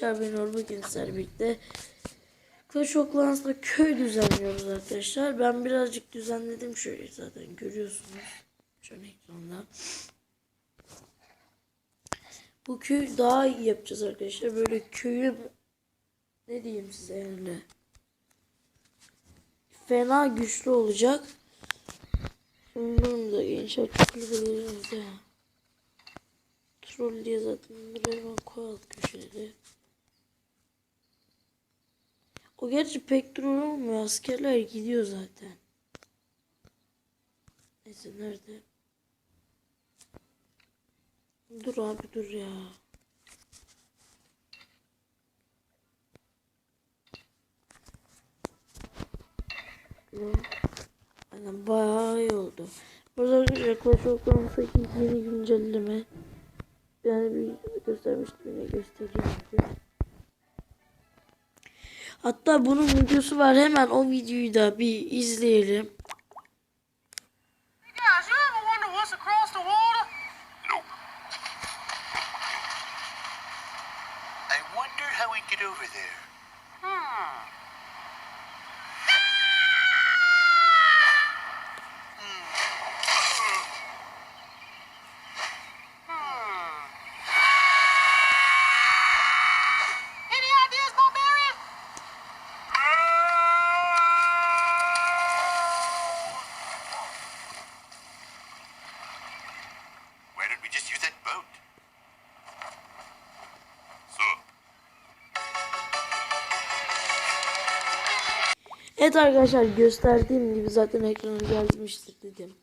Çarpın Orba Gençler birlikte Clash of Clans'da köy düzenliyoruz arkadaşlar. Ben birazcık düzenledim şöyle zaten görüyorsunuz. Şöyle ekranda. Bu köyü daha iyi yapacağız arkadaşlar. Böyle köyü ne diyeyim size yani. Fena güçlü olacak. Bunun da inşaat kulübelerimizde. Troll diye zaten bunları hemen koyalım köşelere. O gerçi pek troll olmuyor. Askerler gidiyor zaten. Neyse nerede? Dur abi dur ya. Aynen bayağı iyi oldu. Burada arkadaşlar Clash of Clans'taki yeni güncelleme. Yani bir göstermiştim yine göstereyim. Hatta bunun videosu var. Hemen o videoyu da bir izleyelim. Guys, Evet arkadaşlar gösterdiğim gibi zaten ekrana gelmiştir dedim.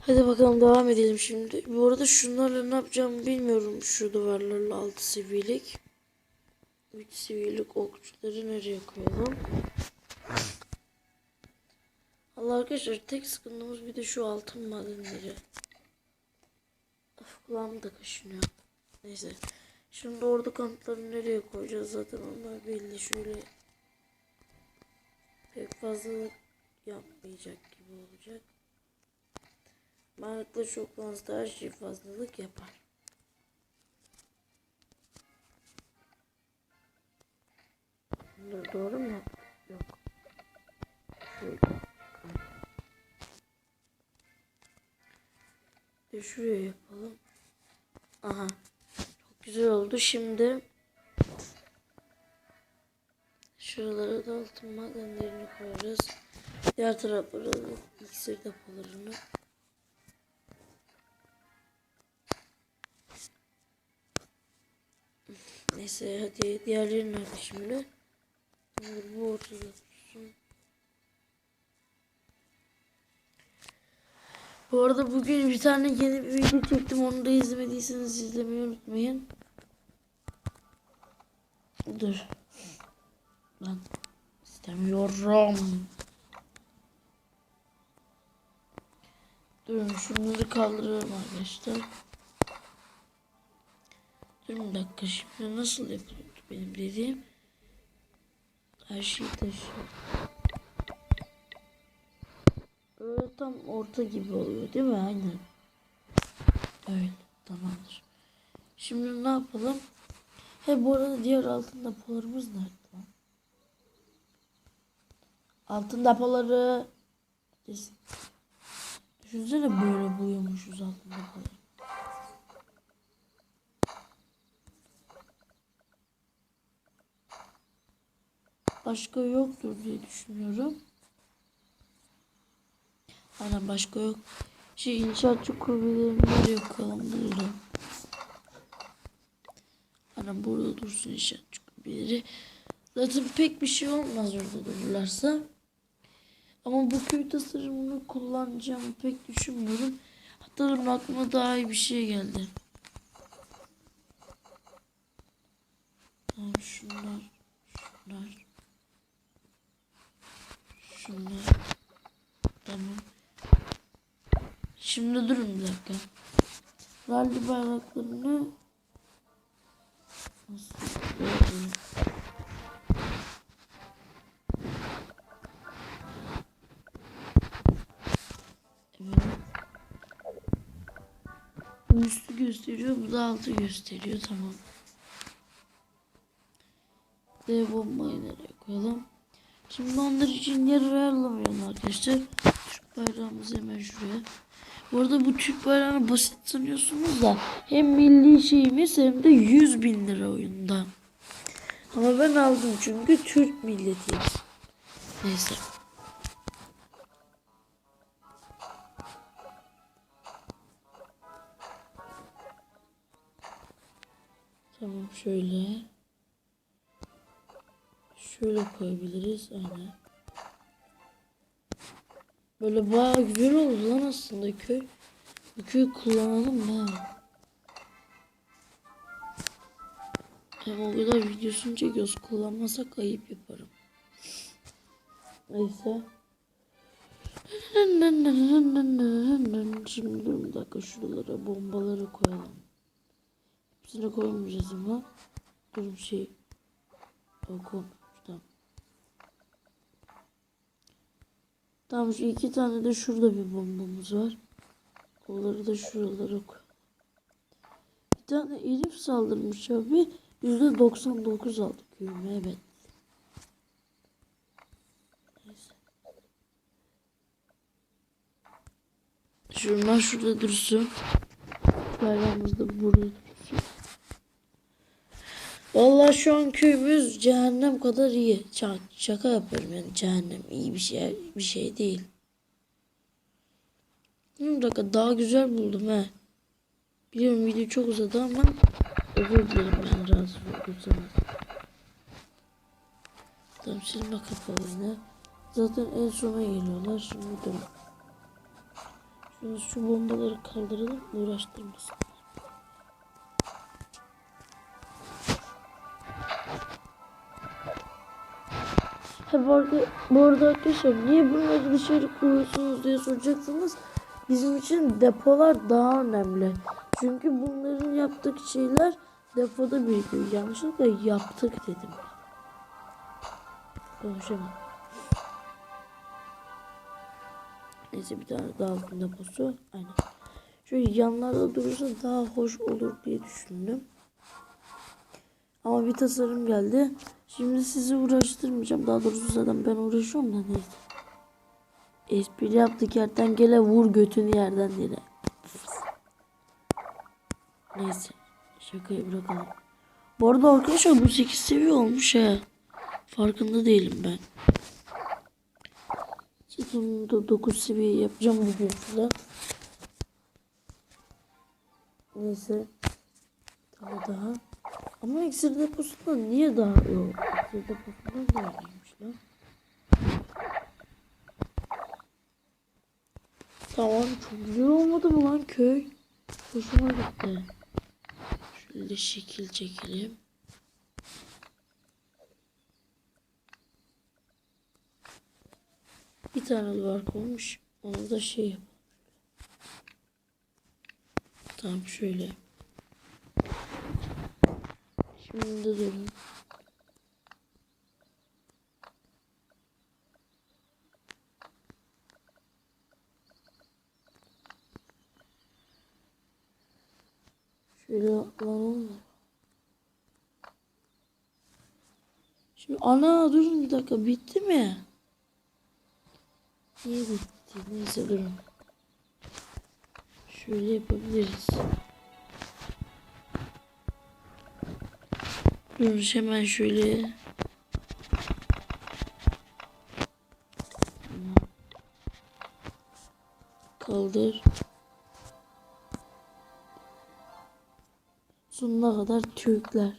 Hadi bakalım devam edelim şimdi. Bu arada şunlarla ne yapacağımı bilmiyorum. Şu duvarlarla 6 seviyelik. 3 seviyelik okçuları nereye koyalım? Allah arkadaşlar tek sıkıntımız bir de şu altın madenleri. Of kulağım da kaşınıyor. Neyse. Şimdi orada kanıtları nereye koyacağız zaten onlar belli şöyle pek fazlalık yapmayacak gibi olacak. Mantıklı şoklansa her şey fazlalık yapar. Bunları doğru mu? Yok. De şuraya yapalım. Aha. Oldu. Şimdi şuralara da altın madenlerini koyarız. Diğer taraflara da iksir depolarını. Neyse hadi diğerleri nerede şimdi? Bu ortada dursun. Bu arada bugün bir tane yeni bir video çektim. Onu da izlemediyseniz izlemeyi unutmayın. Dur. Lan istemiyorum. Durun şunları kaldıralım arkadaşlar. Durun bir dakika şimdi nasıl yapılıyordu benim dediğim. Her şeyi taşıyor. Böyle tam orta gibi oluyor değil mi? Aynen. Öyle. Tamamdır. Şimdi ne yapalım? He bu arada diğer altın depolarımız nerede lan? Altın depoları. Düşünsene böyle buluyormuşuz altın depoları. Başka yoktur diye düşünüyorum. Aynen başka yok. Şey inşaatçı kulübelerini nereye koyalım buldum. Aynen burada dursun inşaatçı kulübeleri. Zaten pek bir şey olmaz orada dururlarsa. Ama bu köy tasarımını kullanacağımı pek düşünmüyorum. Hatta benim aklıma daha iyi bir şey geldi. Tamam şunlar. Şunlar. Şunlar. Tamam. Şimdi durun bir dakika. Rally bayraklarını? Üstü gösteriyor. Bu da altı gösteriyor. Tamam. Dev bombayı nereye koyalım? Şimdi onlar için yer ayarlamayalım arkadaşlar. Türk bayrağımızı hemen şuraya. Bu arada bu Türk bayrağını basit sanıyorsunuz da hem milli şeyimiz hem de 100 bin lira oyunda. Ama ben aldım çünkü Türk milletiyiz. Neyse. Tamam şöyle. Şöyle koyabiliriz. Aynen. Böyle bayağı güzel oldu lan aslında köy. Bu köyü kullanalım ha. Hem o kadar videosunu çekiyoruz. Kullanmasak ayıp yaparım. Neyse. Şimdi dur bir dakika şuralara bombaları koyalım. Hepsini koymayacağız ama. Dur bir şey. Oku. Tamam. Şu iki tane de şurada bir bombamız var. Onları da şuralara koy. Bir tane Elif saldırmış abi. Yüzde 99 aldık köyüme evet. Şunlar şurada dursun. Bayrağımız da burada Vallahi şu an köyümüz cehennem kadar iyi. Şaka, şaka yapıyorum yani cehennem iyi bir şey bir şey değil. Bir dakika daha güzel buldum he. Biliyorum video çok uzadı ama özür dilerim ben rahatsız olursanız. Tamam silme kapalı yine. Zaten en sona geliyorlar. Şimdi durun. Şu bombaları kaldıralım uğraştırmasın. Ha bu arada, bu arada arkadaşlar niye böyle bir şey kuruyorsunuz diye soracaksınız. Bizim için depolar daha önemli. Çünkü bunların yaptık şeyler depoda birikiyor. Yanlışlıkla yaptık dedim. Konuşamam. Neyse bir tane daha deposu. Aynen. Şöyle yanlarda durursa daha hoş olur diye düşündüm. Ama bir tasarım geldi. Şimdi sizi uğraştırmayacağım. Daha doğrusu zaten ben uğraşıyorum da neyse. Espri yaptık kertenkele vur götünü yerden yere. Neyse. Şakayı bırakalım. Bu arada arkadaşlar bu 8 seviye olmuş he. Farkında değilim ben. Zaten da 9 seviye yapacağım bu videoda. Neyse. Daha daha. Ama iksir deposunda niye daha yok? İksir deposunda da iyiymiş lan. Tamam çok güzel olmadı mı lan köy? Hoşuma gitti. Şöyle şekil çekelim. Bir tane duvar koymuş. Onu da şey yap. Tamam şöyle. Durun. Şöyle atlanalım mı? Şimdi ana durun bir dakika bitti mi? Niye bitti? Neyse durun. Şöyle yapabiliriz. Dur hemen şöyle. Kaldır. Sonuna kadar Türkler.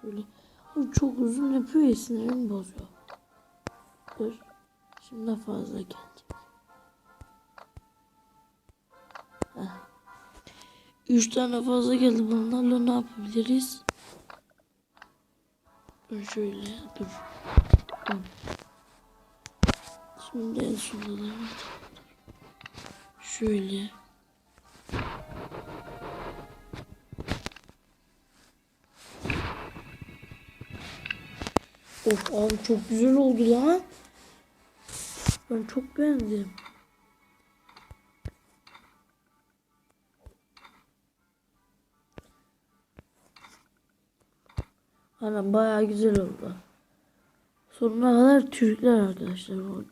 Şöyle. Çok uzun yapıyor ya bozuyor. Dur. Şimdi fazla gelecek. 3 tane fazla geldi bunlarla ne yapabiliriz? Şöyle dur. Şimdi en sonunda da şöyle Of abi çok güzel oldu lan. Ben çok beğendim. Aynen bayağı güzel oldu. Sonuna kadar Türkler arkadaşlar. unutmayın.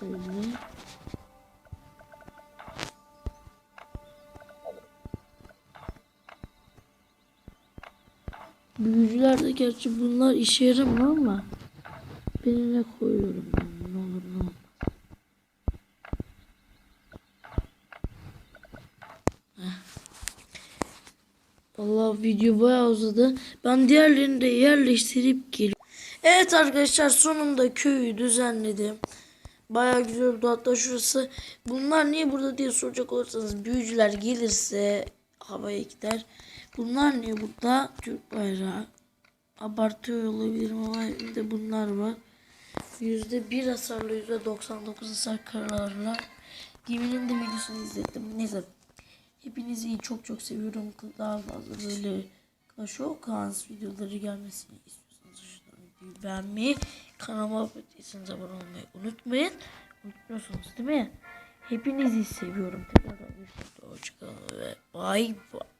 Şöyle. Büyücülerde gerçi bunlar işe yaramıyor ama birine koyuyorum ben ne olur ne olmaz. Heh. Allah video bayağı uzadı. Ben diğerlerini de yerleştirip geliyorum. Evet arkadaşlar sonunda köyü düzenledim. Bayağı güzel oldu hatta şurası. Bunlar niye burada diye soracak olursanız büyücüler gelirse havaya gider. Bunlar niye burada? Türk bayrağı. Abartıyor olabilirim ama de bunlar var. Yüzde bir hasarla yüzde 99 hasar kararla. Geminin de videosunu izledim. Neyse. Hepinizi çok çok seviyorum. Daha fazla böyle Clash of Clans videoları gelmesini istiyorsanız bir beğenmeyi, kanalıma abone değilseniz abone olmayı unutmayın. Unutmuyorsunuz değil mi? Hepinizi seviyorum. Tekrardan görüşmek üzere. Hoşçakalın ve bay bay.